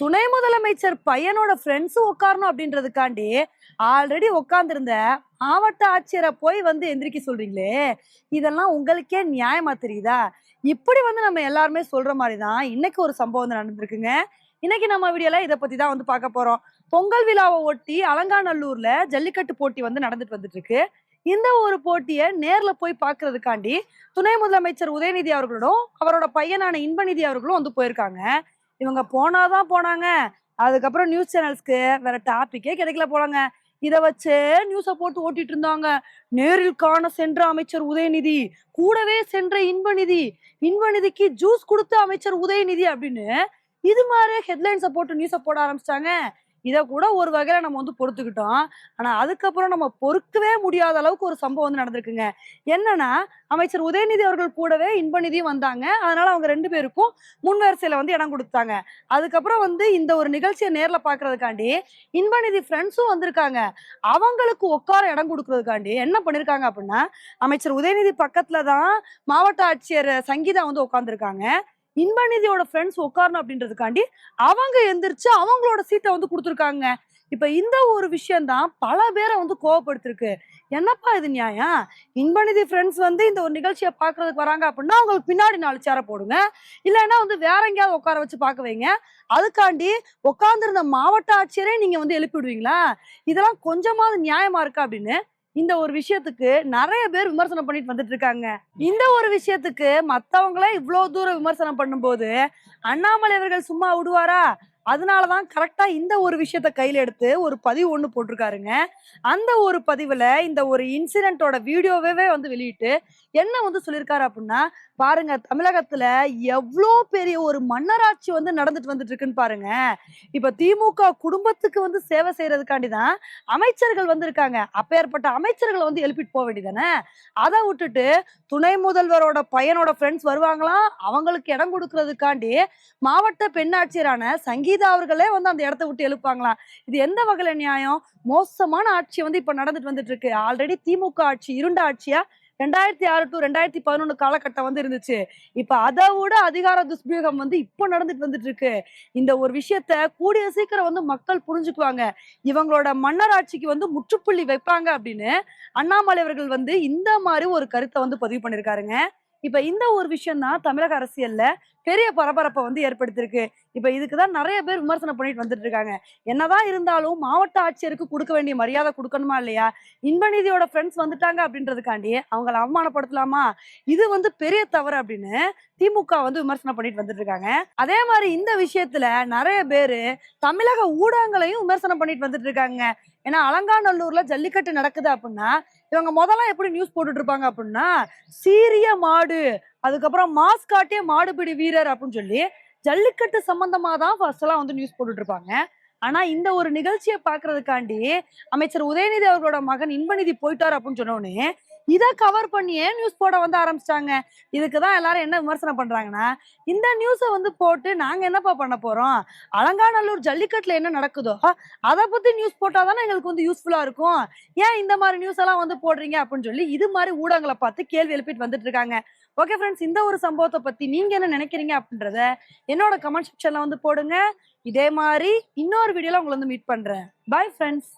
துணை முதலமைச்சர் பையனோட ஃப்ரெண்ட்ஸும் உட்காரணும் அப்படின்றதுக்காண்டி ஆல்ரெடி உட்காந்துருந்த மாவட்ட ஆட்சியரை போய் வந்து எந்திரிக்க சொல்றீங்களே இதெல்லாம் உங்களுக்கே நியாயமா தெரியுதா? இப்படி வந்து நம்ம எல்லாருமே சொல்ற மாதிரி தான் இன்னைக்கு ஒரு சம்பவம் நடந்திருக்குங்க. இன்னைக்கு நம்ம வீடியோல இதை பத்தி தான் வந்து பார்க்க போறோம். பொங்கல் விழாவை ஒட்டி அலங்காநல்லூர்ல ஜல்லிக்கட்டு போட்டி வந்து நடந்துட்டு வந்துட்டு இருக்கு இந்த ஒரு போட்டியை நேர்ல போய் பார்க்கறதுக்காண்டி துணை முதலமைச்சர் உதயநிதி அவர்களோடும் அவரோட பையனான இன்பநிதி அவர்களும் வந்து போயிருக்காங்க. இவங்க போனாதான் போனாங்க. அதுக்கப்புறம் நியூஸ் சேனல்ஸ்க்கு வேற டாபிக்கே கிடைக்கல போறாங்க இதை வச்சு நியூஸை போட்டு ஓட்டிட்டு இருந்தாங்க. நேரில் காண சென்ற அமைச்சர் உதயநிதி கூடவே சென்ற இன்பநிதி. இன்பநிதிக்கு ஜூஸ் கொடுத்த அமைச்சர் உதயநிதி அப்படின்னு இது மாதிரி ஹெட்லைன்ஸை போட்டு நியூஸை போட ஆரம்பிச்சிட்டாங்க. இதை கூட ஒரு வகையில நம்ம வந்து பொறுத்துக்கிட்டோம். ஆனா அதுக்கப்புறம் நம்ம பொறுக்கவே முடியாத அளவுக்கு ஒரு சம்பவம் வந்து நடந்திருக்குங்க. என்னன்னா அமைச்சர் உதயநிதி அவர்கள் கூடவே இன்பநிதியும் வந்தாங்க. அதனால அவங்க ரெண்டு பேருக்கும் முன்வரிசையில வந்து இடம் கொடுத்தாங்க. அதுக்கப்புறம் வந்து இந்த ஒரு நிகழ்ச்சியை நேர்ல பாக்குறதுக்காண்டி இன்பநிதி ஃப்ரெண்ட்ஸும் வந்திருக்காங்க. அவங்களுக்கு உட்கார இடம் கொடுக்கறதுக்காண்டி என்ன பண்ணிருக்காங்க அப்படின்னா அமைச்சர் உதயநிதி பக்கத்துல தான் மாவட்ட ஆட்சியர் சங்கீதா வந்து உட்காந்துருக்காங்க இன்பநிதியோட ஃப்ரெண்ட்ஸ் உட்காரணும் அப்படின்றதுக்காண்டி அவங்க எந்திரிச்சு அவங்களோட சீட்டை வந்து கொடுத்துருக்காங்க. இப்ப இந்த ஒரு விஷயம்தான் பல பேரை வந்து கோவப்படுத்திருக்கு. என்னப்பா இது நியாயம்? இன்பநிதி ஃப்ரெண்ட்ஸ் வந்து இந்த ஒரு நிகழ்ச்சியை பார்க்கறதுக்கு வராங்க அப்படின்னா அவங்களுக்கு பின்னாடி நாலு சேரை போடுங்க. இல்லைன்னா வந்து வேற எங்கேயாவது உட்கார வச்சு பார்க்க வைங்க. அதுக்காண்டி உட்காந்துருந்த மாவட்ட ஆட்சியரே நீங்க வந்து எழுப்பி விடுவீங்களா இதெல்லாம் கொஞ்சமாவது நியாயமா இருக்கா அப்படின்னு இந்த ஒரு விஷயத்துக்கு நிறைய பேர் விமர்சனம் பண்ணிட்டு வந்துட்டு இருக்காங்க இந்த ஒரு விஷயத்துக்கு மத்தவங்களே இவ்வளவு தூரம் விமர்சனம் பண்ணும்போது அண்ணாமலை அவர்கள் சும்மா விடுவாரா? அதனாலதான் கரெக்டா இந்த ஒரு விஷயத்த கையில எடுத்து ஒரு பதிவு ஒண்ணு போட்டிருக்காருங்க. அந்த ஒரு பதிவுல இந்த ஒரு இன்சிடென்ட்டோட வீடியோவே வந்து வெளியிட்டு என்ன வந்து சொல்லியிருக்காரு அப்படின்னா பாருங்க தமிழகத்துல எவ்வளோ பெரிய ஒரு மன்னராட்சி வந்து நடந்துட்டு வந்துட்டு இருக்குன்னு பாருங்க. இப்ப திமுக குடும்பத்துக்கு வந்து சேவை செய்யறதுக்காண்டி தான் அமைச்சர்கள் வந்து இருக்காங்க. அப்பேற்பட்ட அமைச்சர்களை வந்து எழுப்பிட்டு போக வேண்டியதானே அதை விட்டுட்டு துணை முதல்வரோட பையனோட ஃப்ரெண்ட்ஸ் வருவாங்களாம் அவங்களுக்கு இடம் கொடுக்கறதுக்காண்டி மாவட்ட பெண்ணாட்சியரான சங்கீதா அவர்களே வந்து அந்த இடத்த விட்டு எழுப்பாங்களாம் இது எந்த வகையில நியாயம்? மோசமான ஆட்சி வந்து இப்ப நடந்துட்டு வந்துட்டு இருக்கு ஆல்ரெடி திமுக ஆட்சி இருண்ட ஆட்சியா? ரெண்டாயிரத்தி ஆறு டு ரெண்டாயிரத்தி பதினொன்று காலகட்டம் வந்து இருந்துச்சு. இப்ப அதை விட அதிகார துஷ்பிரயோகம் வந்து இப்போ நடந்துட்டு வந்துட்டு இருக்கு இந்த ஒரு விஷயத்த கூடிய சீக்கிரம் வந்து மக்கள் புரிஞ்சுக்குவாங்க. இவங்களோட மன்னர் ஆட்சிக்கு வந்து முற்றுப்புள்ளி வைப்பாங்க அப்படின்னு அண்ணாமலை அவர்கள் வந்து இந்த மாதிரி ஒரு கருத்தை வந்து பதிவு பண்ணிருக்காருங்க. இப்ப இந்த ஒரு விஷயம் தான் தமிழக அரசியல்ல பெரிய பரபரப்பை வந்து ஏற்படுத்தியிருக்கு. இப்ப இதுக்குதான் நிறைய பேர் விமர்சனம் பண்ணிட்டு வந்துட்டு இருக்காங்க. என்னதான் இருந்தாலும் மாவட்ட ஆட்சியருக்கு கொடுக்க வேண்டிய மரியாதை கொடுக்கணுமா இல்லையா? இன்பநீதியோட ஃப்ரெண்ட்ஸ் வந்துட்டாங்க அப்படின்றதுக்காண்டி அவங்கள அவமானப்படுத்தலாமா? இது வந்து பெரிய தவறு அப்படின்னு திமுக வந்து விமர்சனம் பண்ணிட்டு வந்துட்டு இருக்காங்க. அதே மாதிரி இந்த விஷயத்துல நிறைய பேரு தமிழக ஊடகங்களையும் விமர்சனம் பண்ணிட்டு வந்துட்டு இருக்காங்க. ஏன்னா அலங்காநல்லூர்ல ஜல்லிக்கட்டு நடக்குது அப்படின்னா இவங்க முதல்ல எப்படி நியூஸ் போட்டுட்டு இருப்பாங்க அப்படின்னா சீரிய மாடு அதுக்கப்புறம் மாஸ்காட்டிய மாடுபிடி வீரர் அப்படின்னு சொல்லி ஜல்லிக்கட்டு சம்பந்தமா தான் ஃபர்ஸ்ட் எல்லாம் வந்து நியூஸ் போட்டுட்டு இருப்பாங்க ஆனா இந்த ஒரு நிகழ்ச்சியை பாக்குறதுக்காண்டி அமைச்சர் உதயநிதி அவர்களோட மகன் இன்பநிதி போயிட்டாரு அப்படின்னு சொன்னோடனே இதை கவர் பண்ணியே நியூஸ் போட வந்து ஆரம்பிச்சிட்டாங்க? இதுக்கு தான் எல்லாரும் என்ன விமர்சனம் பண்றாங்கன்னா இந்த நியூஸை வந்து போட்டு நாங்க என்னப்பா பண்ண போறோம்? அலங்காநல்லூர் ஜல்லிக்கட்டுல என்ன நடக்குதோ அதை பத்தி நியூஸ் போட்டாதானே எங்களுக்கு வந்து யூஸ்ஃபுல்லா இருக்கும். ஏன் இந்த மாதிரி நியூஸ் எல்லாம் வந்து போடுறீங்க அப்படின்னு சொல்லி இது மாதிரி ஊடகங்களை பார்த்து கேள்வி எழுப்பிட்டு வந்துட்டு இருக்காங்க. ஓகே ஃப்ரெண்ட்ஸ் இந்த ஒரு சம்பவத்தை பத்தி நீங்க என்ன நினைக்கிறீங்க அப்படின்றத என்னோட கமெண்ட் செக்ஷன்ல வந்து போடுங்க. இதே மாதிரி இன்னொரு வீடியோல உங்களை வந்து மீட் பண்றேன். Bye friends